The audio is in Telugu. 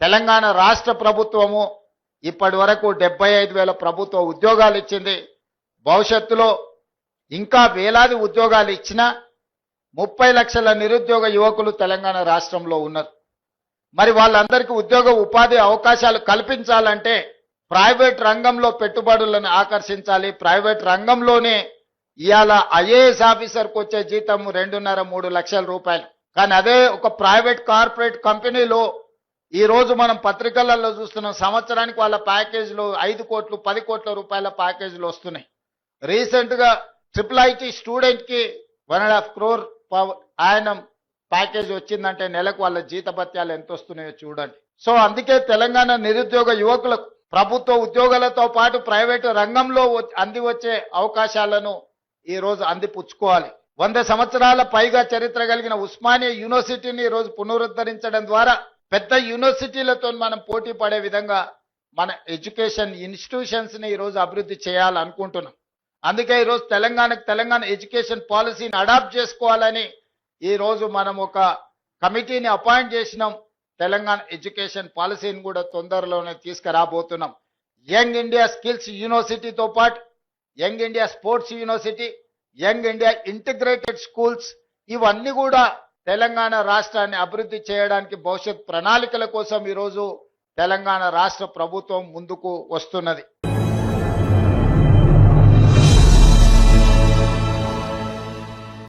తెలంగాణ రాష్ట్ర ప్రభుత్వము ఇప్పటి వరకు డెబ్బై ఐదు వేల ప్రభుత్వ ఉద్యోగాలు ఇచ్చింది. భవిష్యత్తులో ఇంకా వేలాది ఉద్యోగాలు ఇచ్చినా ముప్పై లక్షల నిరుద్యోగ యువకులు తెలంగాణ రాష్ట్రంలో ఉన్నారు. మరి వాళ్ళందరికీ ఉద్యోగ ఉపాధి అవకాశాలు కల్పించాలంటే ప్రైవేట్ రంగంలో పెట్టుబడులను ఆకర్షించాలి. ప్రైవేట్ రంగంలోనే ఇవాళ ఐఏఎస్ ఆఫీసర్కి వచ్చే జీతం రెండున్నర మూడు లక్షల రూపాయలు. కానీ అదే ఒక ప్రైవేట్ కార్పొరేట్ కంపెనీలో ఈ రోజు మనం పత్రికలలో చూస్తున్నాం సంవత్సరానికి వాళ్ళ ప్యాకేజీలు ఐదు కోట్లు పది కోట్ల రూపాయల ప్యాకేజీలు వస్తున్నాయి. రీసెంట్గా ట్రిపుల్ ఐటీ స్టూడెంట్కి వన్ అండ్ హాఫ్ క్రోర్ ఆయన ప్యాకేజ్ వచ్చిందంటే నెలకు వాళ్ళ జీతభత్యాలు ఎంత వస్తున్నాయో చూడండి. సో అందుకే తెలంగాణ నిరుద్యోగ యువకులకు ప్రభుత్వ ఉద్యోగాలతో పాటు ప్రైవేటు రంగంలో అంది వచ్చే అవకాశాలను ఈ రోజు అందిపుచ్చుకోవాలి. వంద సంవత్సరాల పైగా చరిత్ర కలిగిన ఉస్మానియా యూనివర్సిటీని ఈరోజు రోజు పునరుద్ధరించడం ద్వారా పెద్ద యూనివర్సిటీలతో మనం పోటీ పడే విధంగా మన ఎడ్యుకేషన్ ఇన్స్టిట్యూషన్స్ని ఈరోజు ఈ రోజు అభివృద్ధి చేయాలనుకుంటున్నాం. అందుకే ఈరోజు తెలంగాణకు తెలంగాణ ఎడ్యుకేషన్ పాలసీని అడాప్ట్ చేసుకోవాలని ఈ రోజు మనం ఒక కమిటీని అపాయింట్ చేసినాం. తెలంగాణ ఎడ్యుకేషన్ పాలసీని కూడా తొందరలోనే తీసుకురాబోతున్నాం. యంగ్ ఇండియా స్కిల్స్ యూనివర్సిటీతో పాటు young India sports university young India integrated schools ఇవన్నీ కూడా తెలంగాణ రాష్ట్రాన్ని అభివృద్ధి చేయడానికి భవిష్యత్ ప్రణాళికల కోసం ఈరోజు తెలంగాణ రాష్ట్ర ప్రభుత్వం ముందుకు వస్తున్నది.